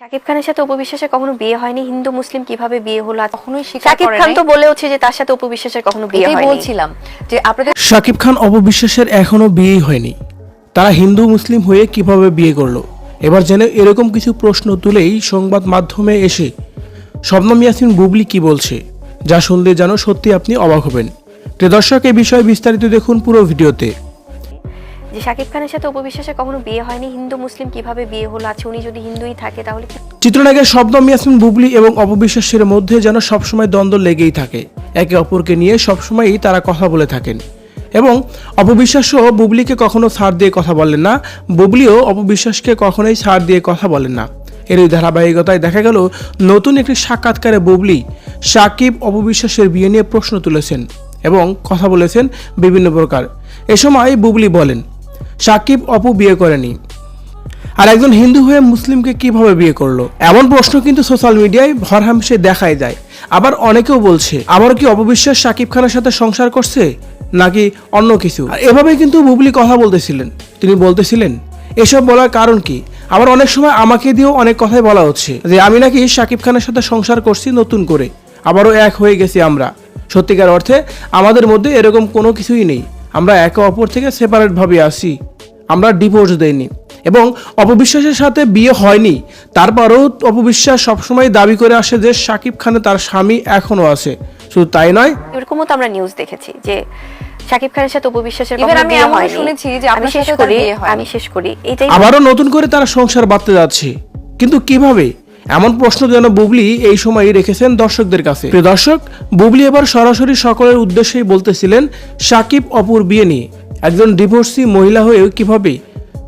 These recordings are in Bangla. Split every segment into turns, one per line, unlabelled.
শাকিব খানের সাথে অপবিশ্বাসের কখনো বিয়ে হয়নি? হিন্দু মুসলিম কীভাবে বিয়ে হলো? আর
কখনোই স্বীকার
শাকিব খান তো বলে হচ্ছে যে তার সাথে অপবিশ্বাসের কখনো বিয়ে হয়নি।
বলছিলাম যে আপনাদের
শাকিব খান অপবিশ্বাসের এখনও বিয়েই হয়নি। তারা হিন্দু মুসলিম হয়ে কীভাবে বিয়ে করল? এবার যেন এরকম কিছু প্রশ্ন তুলেই সংবাদ মাধ্যমে এসে। শবনম ইয়াসিন বুবলি কি বলছে? যা শুনলে যেন সত্যি আপনি অবাক হবেন। প্রিয় দর্শক এই বিষয়ে বিস্তারিত দেখুন পুরো ভিডিওতে।
যে শাকিব খানের সাথে অপবিশ্বাসের কখনো বিয়ে হয়নি, হিন্দু, মুসলিম কীভাবে বিয়ে হলো? আছে উনি যদি হিন্দুই থাকে তাহলে
চিত্রনায়কের শবনম ইয়াসমিন বুবলি এবং অপবিশ্বাসের মধ্যে যেন সবসময় দ্বন্দ্ব লেগেই থাকে। একে অপরকে নিয়ে সবসময়ই তারা কথা বলে থাকেন। এবং অপবিশ্বাসও বুবলিকে কখনো ছাড় দিয়ে কথা বলেন না। বুবলিও অপবিশ্বাসকে কখনোই ছাড় দিয়ে কথা বলেন না। এরই ধারাবাহিকতায় দেখা গেল, নতুন একটি সাক্ষাৎকারে বুবলি সাকিব অপবিশ্বাসের বিয়ে নিয়ে প্রশ্ন তুলেছেন এবং কথা বলেছেন বিভিন্ন প্রকার। এ সময় বুবলি বলেন সাকিব অপু বিয়ে করেনি। আর একজন হিন্দু হয়ে মুসলিমকে কীভাবে বিয়ে করল? এমন প্রশ্ন কিন্তু সোশ্যাল মিডিয়ায় ভরহামসে দেখাই যায়। আবার অনেকেও বলছে আবারও কি অপবিশ্বাস সাকিব খানের সাথে সংসার করছে, নাকি অন্য কিছু? আর এভাবেই কিন্তু বুবলি কথা বলতেছিলেন। তিনি বলতেছিলেন, এসব বলার কারণ কি? আবার অনেক সময় আমাকে দিয়েও অনেক কথাই বলা হচ্ছে, যে আমি নাকি সাকিব খানের সাথে সংসার করছি নতুন করে। আবারও এক হয়ে গেছি আমরা। সত্যিকার অর্থে আমাদের মধ্যে এরকম কোনো কিছুই নেই। আমরা একে অপর থেকে সেপারেটভাবে আসি আমরা ডিভোর্স দেইনি। এবং অপবিশ্বাসের সাথে বিয়ে হয়নি। তারপরেও অপবিশ্বাস সবসময় দাবি করে আসে যে সাকিব খানে তার স্বামী এখনও আছে। শুধু তাই নয়
এরকমও তো আমরা নিউজ দেখেছি যে শাকিব খানের সাথে অপবিশ্বাসের
Even
কখনো
আমি
বিয়ে
শুনেছি যে
আমি শেষ করি আমি শেষ করি এটাই
আবারও নতুন করে তারা সংসার বাঁধতে যাচ্ছে। কিন্তু কীভাবে? এমন প্রশ্ন যেন বুবলি এই সময় রেখেছেন দর্শকদের কাছে। প্রিয় দর্শক বুবলি এবার সরাসরি সকলের উদ্দেশ্যেই বলতেছিলেন সাকিব অপুর বিয়ে নিয়ে। একজন ডিভোর্সি মহিলা হয়েও কীভাবে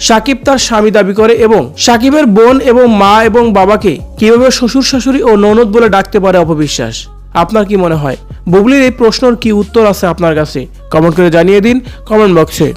সাকিব তার স্বামী দাবি করে এবং সাকিবের বোন এবং মা এবং বাবাকে কীভাবে শ্বশুর শাশুড়ি ও ননদ বলে ডাকতে পারে অপবিশ্বাস? আপনার কি মনে হয়? বুবলির এই প্রশ্নর কি উত্তর আছে আপনার কাছে? কমেন্ট করে জানিয়ে দিন কমেন্ট বক্সে